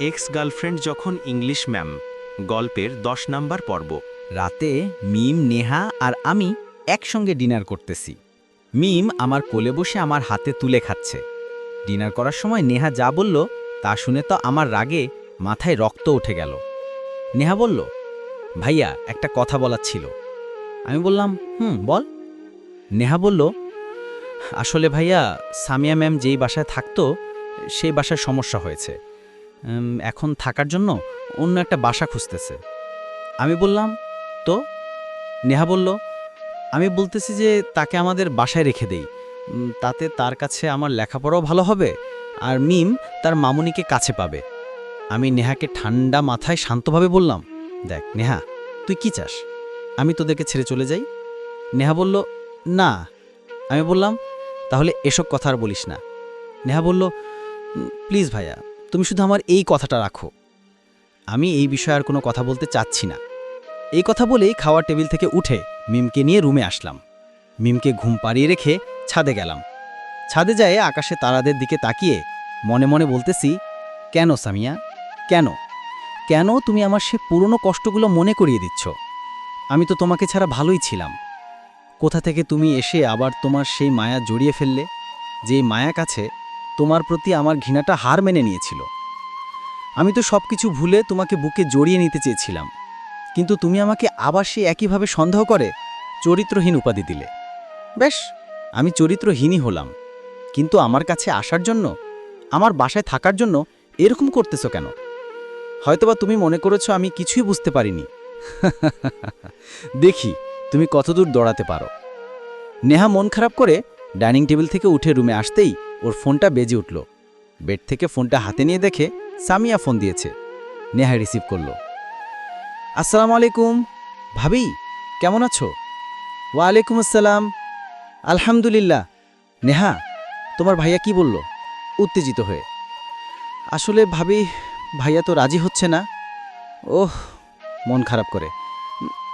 X girlfriend যখন English ma'am গল্পের দশ নাম্বার পর্ব। রাতে মিম, নেহা আর আমি একসঙ্গে ডিনার করতেছি। মিম আমার কোলে বসে আমার হাতে তুলে খাচ্ছে। ডিনার করার সময় নেহা যা বলল তা শুনে তো আমার রাগে মাথায় রক্ত উঠে গেল। নেহা বলল, ভাইয়া, একটা কথা বলার ছিল। আমি বললাম, হুম, বল। নেহা বলল, আসলে ভাইয়া, সামিয়া ম্যাম যেই বাসায় থাকতো, সেই বাসায় সমস্যা হয়েছে। এখন থাকার জন্য অন্য একটা বাসা খুঁজতেছে। আমি বললাম, তো? নেহা বলল, আমি বলতেছি যে তাকে আমাদের বাসায় রেখে দেই। তাতে তার কাছে আমার লেখাপড়াও ভালো হবে আর মিম তার মামুনিকে কাছে পাবে। আমি নেহাকে ঠান্ডা মাথায় শান্তভাবে বললাম, দেখ নেহা, তুই কি চাস? আমি তোদেরকে ছেড়ে চলে যাই? নেহা বলল, না। আমি বললাম, তাহলে এসব কথা আর বলিস না। নেহা বলল প্লিজ ভাইয়া। তুমি শুধু আমার এই কথাটা রাখো। আমি এই বিষয়ে আর কোনো কথা বলতে চাচ্ছি না। এই কথা বলেই খাওয়ার টেবিল থেকে উঠে মিমকে নিয়ে রুমে আসলাম। মিমকে ঘুম পাড়িয়ে রেখে ছাদে গেলাম। ছাদে যায় আকাশে তারাদের দিকে তাকিয়ে মনে মনে বলতেছি, কেন সামিয়া? কেন? কেন তুমি আমার সে পুরনো কষ্টগুলো মনে করিয়ে দিচ্ছ? আমি তো তোমাকে ছাড়া ভালোই ছিলাম। কোথা থেকে তুমি এসে আবার তোমার সেই মায়া জড়িয়ে ফেললে? যে মায়া কাছে তোমার প্রতি আমার ঘৃণাটা হার মেনে নিয়েছিল। আমি তো সব কিছু ভুলে তোমাকে বুকে জড়িয়ে নিতে চেয়েছিলাম। কিন্তু তুমি আমাকে আবার সে একইভাবে সন্দেহ করে, চরিত্রহীন উপাধি দিলে। বেশ, আমি চরিত্রহীনই হলাম। কিন্তু আমার কাছে আসার জন্য, আমার বাসায় থাকার জন্য এরকম করতেছো কেন? হয়তোবা তুমি মনে করেছ আমি কিছুই বুঝতে পারিনি। দেখি, তুমি কতদূর দৌড়াতে পারো। নেহা মন খারাপ করে ডাইনিং টেবিল থেকে উঠে রুমে আসতেই ওর ফোনটা বেজে উঠল। বেড থেকে ফোনটা হাতে নিয়ে দেখে সামিয়া ফোন দিয়েছে। নেহা রিসিভ করল। আসসালামু আলাইকুম। ভাবি, কেমন আছো? ওয়ালাইকুম আসসালাম। আলহামদুলিল্লাহ। নেহা, তোমার ভাইয়া কি বলল? উত্তেজিত হয়ে। আসলে ভাবি, ভাইয়া তো রাজি হচ্ছে না। ওহ, মন খারাপ করে।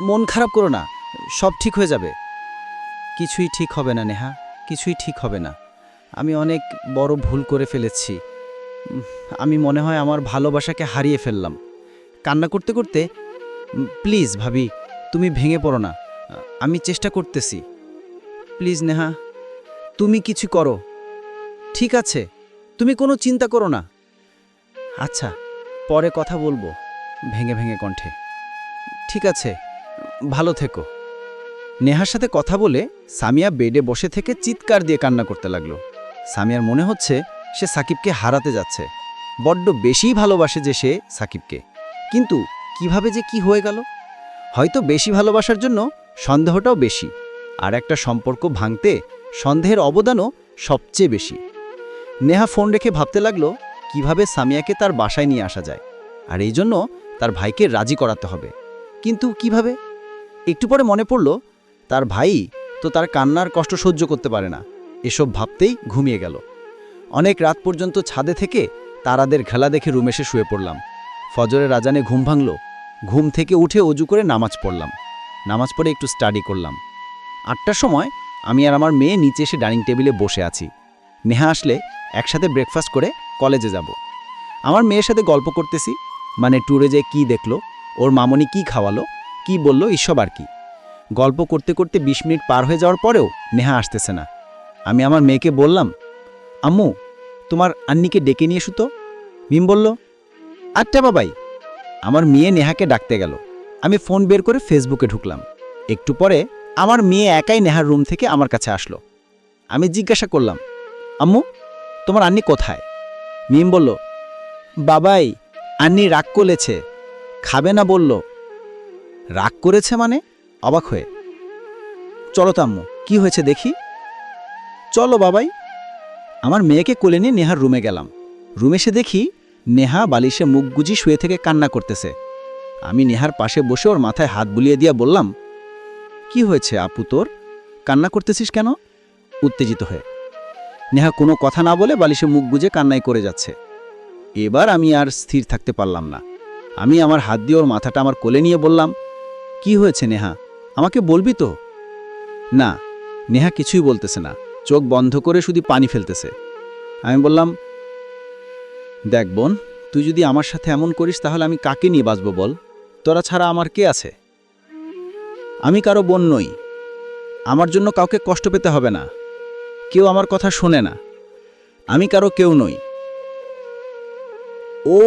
মন খারাপ করো না, সব ঠিক হয়ে যাবে। কিছুই ঠিক হবে না নেহা, কিছুই ঠিক হবে না। আমি অনেক বড় ভুল করে ফেলেছি। আমি মনে হয় আমার ভালোবাসাকে হারিয়ে ফেললাম। কান্না করতে করতে প্লিজ ভাবি, তুমি ভেঙে পড়ো না। আমি চেষ্টা করতেছি। প্লিজ নেহা, তুমি কিছু করো। ঠিক আছে, তুমি কোনো চিন্তা করো না। আচ্ছা পরে কথা বলব, ভেঙে ভেঙে কণ্ঠে। ঠিক আছে, ভালো থেকো। নেহার সাথে কথা বলে সামিয়া বেডে বসে থেকে চিৎকার দিয়ে কান্না করতে লাগল। সামিয়ার মনে হচ্ছে সে সাকিবকে হারাতে যাচ্ছে। বড্ড বেশিই ভালোবাসে যে সে সাকিবকে। কিন্তু কীভাবে যে কি হয়ে গেল? হয়তো বেশি ভালোবাসার জন্য সন্দেহটাও বেশি। আর একটা সম্পর্ক ভাঙতে সন্দেহের অবদানও সবচেয়ে বেশি। নেহা ফোন রেখে ভাবতে লাগল, কীভাবে সামিয়াকে তার বাসায় নিয়ে আসা যায়? আর এই জন্য তার ভাইকে রাজি করাতে হবে। কিন্তু কীভাবে? একটু পরে মনে পড়ল, তার ভাই তো তার কান্নার কষ্ট সহ্য করতে পারে না। এসব ভাবতেই ঘুমিয়ে গেল। অনেক রাত পর্যন্ত ছাদে থেকে তারাদের খেলা দেখে রুমে এসে শুয়ে পড়লাম। ফজরের রাজানে ঘুম ভাঙল। ঘুম থেকে উঠে অজু করে নামাজ পড়লাম। নামাজ পড়ে একটু স্টাডি করলাম। আটটার সময় আমি আর আমার মেয়ে নিচে এসে ডাইনিং টেবিলে বসে আছি। নেহা আসলে একসাথে ব্রেকফাস্ট করে কলেজে যাব। আমার মেয়ের সাথে গল্প করতেছি মানে ট্যুরে যে কি দেখল, ওর মামনি কি খাওয়ালো, কি বলল, এইসব আর কি। গল্প করতে করতে ২০ মিনিট পার হয়ে যাওয়ার পরেও নেহা আসতেছে না। আমি আমার মেয়েকে বললাম, আম্মু, তোমার আন্নিকে ডেকে নিয়ে এসো তো। মিম বলল আচ্ছা বাবাই। আমার মেয়ে নেহাকে ডাকতে গেল। আমি ফোন বের করে ফেসবুকে ঢুকলাম। একটু পরে আমার মেয়ে একাই নেহার রুম থেকে আমার কাছে আসলো। আমি জিজ্ঞাসা করলাম, আম্মু, তোমার আন্নি কোথায়? মিম বলল, বাবাই, আন্নি রাগ করেছে। খাবে না বলল, রাগ করেছে মানে? অবাক হয়ে, চলো তাম্মু কি হয়েছে দেখি। চলো বাবাই। আমার মেয়েকে কোলে নিয়ে নেহার রুমে গেলাম। রুমে এসে দেখি নেহা বালিশে মুখ গুজি শুয়ে থেকে কান্না করতেছে। আমি নেহার পাশে বসে ওর মাথায় হাত বুলিয়ে দিয়া বললাম, কি হয়েছে আপু তোর? কান্না করতেছিস কেন? উত্তেজিত হয়ে। নেহা কোনো কথা না বলে বালিশে মুখ গুজে কান্নাই করে যাচ্ছে। এবার আমি আর স্থির থাকতে পারলাম না। আমি আমার হাত দিয়ে ওর মাথাটা আমার কোলে নিয়ে বললাম, কি হয়েছে নেহা? আমাকে বলবি তো? না, নেহা কিছুই বলতেছে না। চোখ বন্ধ করে শুধু পানি ফেলতেছে। আমি বললাম, দেখ বোন, তুই যদি আমার সাথে এমন করিস তাহলে আমি কাকে নিয়ে বাঁচব বল? তোরা ছাড়া আমার কে আছে? আমি কারও বোন নই। আমার জন্য কাউকে কষ্ট পেতে হবে না। কেউ আমার কথা শোনে না। আমি কারও কেউ নই। ও,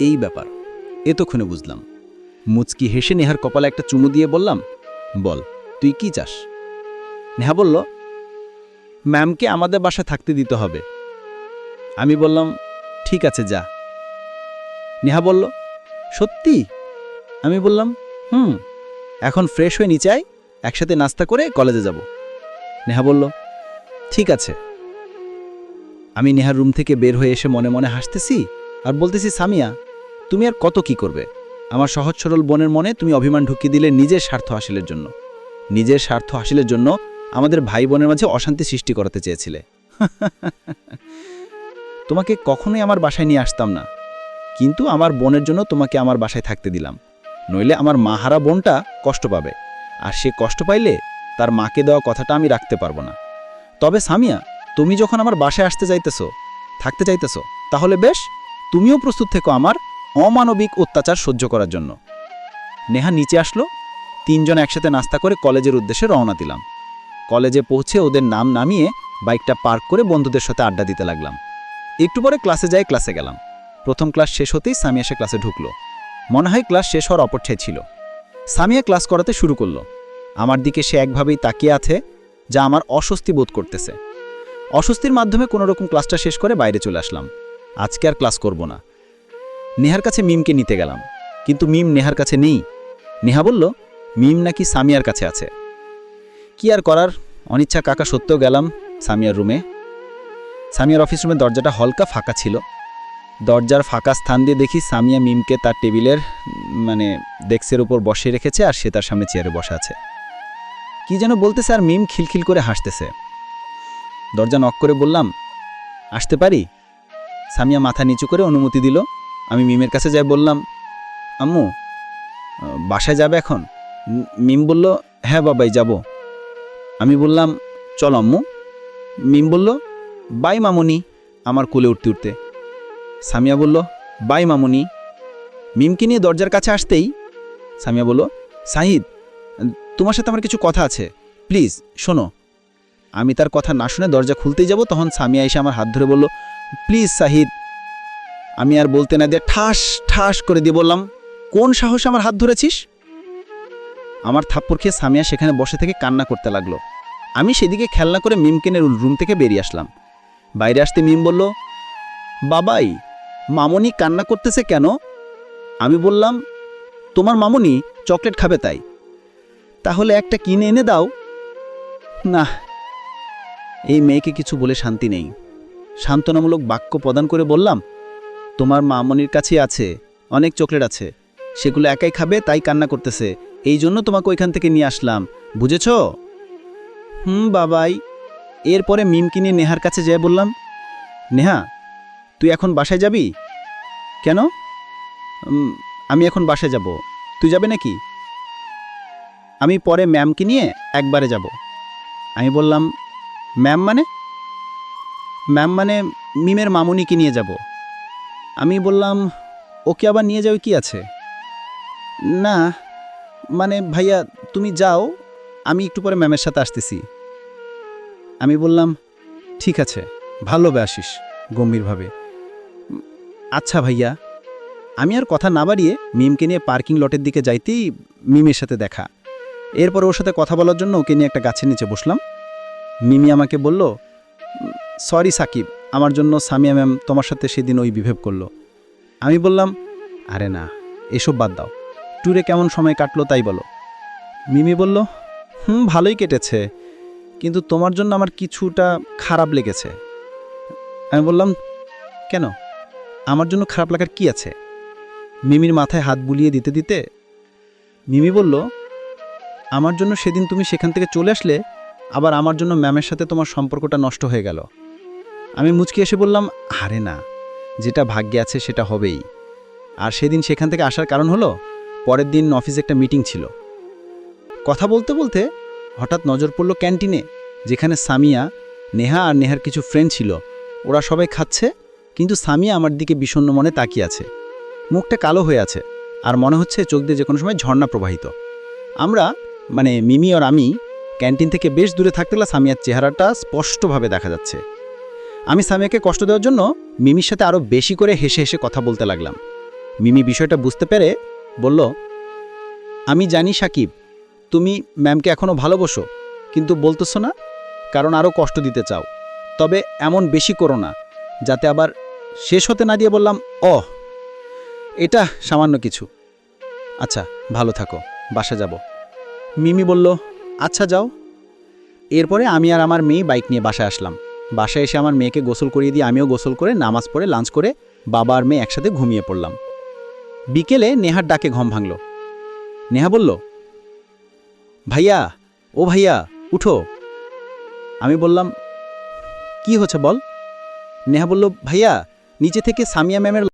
এই ব্যাপার। এতক্ষণে বুঝলাম। মুচকি হেসে নেহার কপালে একটা চুমু দিয়ে বললাম, বল, তুই কি চাস? নেহা বলল ম্যামকে আমাদের বাসায় থাকতে দিতে হবে। আমি বললাম, ঠিক আছে, যা। নেহা বলল, সত্যি? আমি বললাম, হুম, এখন ফ্রেশ হয়ে নিচে আয়, একসাথে নাস্তা করে কলেজে যাব। নেহা বলল, ঠিক আছে। আমি নেহার রুম থেকে বের হয়ে এসে মনে মনে হাসতেছি আর বলতেছি, সামিয়া, তুমি আর কত কি করবে? আমার সহজ সরল বোনের মনে তুমি অভিমান ঢুকিয়ে দিলে নিজের স্বার্থ হাসিলের জন্য। নিজের স্বার্থ হাসিলের জন্য আমাদের ভাই বোনের মাঝে অশান্তি সৃষ্টি করাতে চেয়েছিলে। তোমাকে কখনোই আমার বাসায় নিয়ে আসতাম না। কিন্তু আমার বোনের জন্য তোমাকে আমার বাসায় থাকতে দিলাম। নইলে আমার মাহারা বোনটা কষ্ট পাবে। আর সে কষ্ট পাইলে তার মাকে দেওয়া কথাটা আমি রাখতে পারব না। তবে সামিয়া, তুমি যখন আমার বাসায় আসতে চাইতেছো থাকতে চাইতেছো, তাহলে বেশ, তুমিও প্রস্তুত থেকো আমার অমানবিক অত্যাচার সহ্য করার জন্য। নেহা নিচে আসলো, তিনজন একসাথে নাস্তা করে কলেজের উদ্দেশ্যে রওনা দিলাম। কলেজে পৌঁছে ওদের নাম নামিয়ে বাইকটা পার্ক করে বন্ধুদের সাথে আড্ডা দিতে লাগলাম। একটু পরে ক্লাসে যাই ক্লাসে গেলাম। প্রথম ক্লাস শেষ হতেই সামিয়া সে ক্লাসে ঢুকলো। মনে হয় ক্লাস শেষ হওয়ার অপেক্ষায় ছিল। সামিয়া ক্লাস করাতে শুরু করল। আমার দিকে সে একভাবেই তাকিয়ে আছে, যা আমার অস্বস্তি বোধ করতেছে। অস্বস্তির মাধ্যমে কোনো রকম ক্লাসটা শেষ করে বাইরে চলে আসলাম। আজকে আর ক্লাস করব না। নেহার কাছে মিমকে নিতে গেলাম। কিন্তু মিম নেহার কাছে নেই। নেহা বলল, মিম নাকি সামিয়ার কাছে আছে? কি আর করার? অনিচ্ছা কাকা সত্ত্বেও গেলাম সামিয়ার রুমে। সামিয়ার অফিস রুমের দরজাটা হলকা ফাঁকা ছিল। দরজার ফাঁকা স্থান দিয়ে দেখি সামিয়া মিমকে তার টেবিলের মানে ডেস্কের উপর বসে রেখেছে আর সে তার সামনে চেয়ারে বসে আছে। কি যেন বলতেছে আর মিম খিলখিল করে হাসতেছে। দরজা নক করে বললাম, আসতে পারি? সামিয়া মাথা নিচু করে অনুমতি দিল। আমি মিমের কাছে যাই বললাম, আম্মু বাসায় যাবে এখন? মিম বলল হ্যাঁ বাবাই, যাব। আমি বললাম, চল আম্মু। মিম বলল, বাই মামুনি। আমার কোলে উঠতে উঠতে। সামিয়া বলল, বাই মামুনি। মিমকে নিয়ে দরজার কাছে আসতেই সামিয়া বলল, সাহিদ, তোমার সাথে আমার কিছু কথা আছে। প্লিজ, শোনো। আমি তার কথা না শুনে দরজা খুলতেই যাব, তখন সামিয়া এসে আমার হাত ধরে বলল, প্লিজ, সাহিদ। আমি আর বলতে না দিয়ে ঠাস ঠাস করে দিয়ে বললাম, কোন সাহসে আমার হাত ধরেছিস? আমার থাপ্পড় খেয়ে সামিয়া সেখানে বসে থেকে কান্না করতে লাগল। আমি সেদিকে খেলনা করে মিমকেনের রুম থেকে বেরিয়ে আসলাম। বাইরে আসতে মিম বলল, বাবাই, মামনি কান্না করতেছে কেন? আমি বললাম, তোমার মামনি চকলেট খাবে তাই। তাহলে একটা কিনে এনে দাও। না, এই মেয়েকে কিছু বলে শান্তি নেই। সান্ত্বনামূলক বাক্য প্রদান করে বললাম, তোমার মামনির কাছে আছে, অনেক চকলেট আছে। সেগুলো একাই খাবে, তাই কান্না করতেছে। এই জন্য তোমাকে ওইখান থেকে নিয়ে আসলাম, বুঝেছ? হুম, বাবাই। এরপরে মিমকি নিয়ে নেহার কাছে যেয়ে বললাম, নেহা, তুই এখন বাসায় যাবি? কেন? আমি এখন বাসায় যাব। তুই যাবে নাকি? আমি পরে ম্যামকে নিয়ে একবারে যাব। আমি বললাম, ম্যাম মানে? ম্যাম মানে মিমের মামুনিকে নিয়ে যাব। আমি বললাম, ওকে আবার নিয়ে যাও কি আছে? না মানে ভাইয়া, তুমি যাও, আমি একটু পরে ম্যামের সাথে আসতেছি। আমি বললাম, ঠিক আছে, ভালোভাবে আসিস, গম্ভীরভাবে। আচ্ছা ভাইয়া। আমি আর কথা না বাড়িয়ে মিমকে নিয়ে পার্কিং লটের দিকে যাইতেই মিমের সাথে দেখা। এরপর ওর সাথে কথা বলার জন্য ওকে নিয়ে একটা গাছের নিচে বসলাম। মিমি আমাকে বলল, সরি সাকিব, আমার জন্য সামিয়া ম্যাম তোমার সাথে সেদিন ওই বিভেব করল। আমি বললাম, আরে না, এসব বাদ দাও। ট্যুরে কেমন সময় কাটলো তাই বলো। মিমি বলল, হুম, ভালোই কেটেছে, কিন্তু তোমার জন্য আমার কিছুটা খারাপ লেগেছে। আমি বললাম, কেন? আমার জন্য খারাপ লাগার কি আছে? মিমির মাথায় হাত বুলিয়ে দিতে দিতে মিমি বলল, আমার জন্য সেদিন তুমি সেখান থেকে চলে আসলে, আবার আমার জন্য ম্যামের সাথে তোমার সম্পর্কটা নষ্ট হয়ে গেল। আমি মুচকি এসে বললাম, আরে না, যেটা ভাগ্যে আছে সেটা হবেই। আর সেদিন সেখান থেকে আসার কারণ হলো পরের দিন অফিসে একটা মিটিং ছিল। কথা বলতে বলতে হঠাৎ নজর পড়ল ক্যান্টিনে, যেখানে সামিয়া, নেহা আর নেহার কিছু ফ্রেন্ড ছিল। ওরা সবাই খাচ্ছে, কিন্তু সামিয়া আমার দিকে বিষণ্ণ মনে তাকিয়ে আছে। মুখটা কালো হয়ে আছে, আর মনে হচ্ছে চোখ দিয়ে যে কোনো সময় ঝর্ণা প্রবাহিত। আমরা মানে মিমি আর আমি, ক্যান্টিন থেকে বেশ দূরে থাকতে গেলে সামিয়ার চেহারাটা স্পষ্টভাবে দেখা যাচ্ছে। আমি সামিয়াকে কষ্ট দেওয়ার জন্য মিমির সাথে আরও বেশি করে হেসে হেসে কথা বলতে লাগলাম। মিমি বিষয়টা বুঝতে পেরে বলল, আমি জানি সাকিব, তুমি ম্যামকে এখনও ভালোবাসো, কিন্তু বলতেছো না, কারণ আরও কষ্ট দিতে চাও। তবে এমন বেশি করো না, যাতে আবার শেষ হতে না দিয়ে বললাম অ এটা সামান্য কিছু। আচ্ছা ভালো থাকো, বাসা যাব। মিমি বলল আচ্ছা যাও। এরপরে আমি আর আমার মেয়ে বাইক নিয়ে বাসায় আসলাম। বাসায় এসে আমার মেয়েকে গোসল করিয়ে দিয়ে আমিও গোসল করে, নামাজ পড়ে, লাঞ্চ করে বাবা আর মেয়ে একসাথে ঘুমিয়ে পড়লাম। বিকেলে নেহার ডাকে ঘম ভাঙল। নেহা বলল, ভাইয়া, ও ভাইয়া, উঠো। আমি বললাম, কি হচ্ছে বল? নেহা বলল, ভাইয়া, নিচে থেকে সামিয়া ম্যামের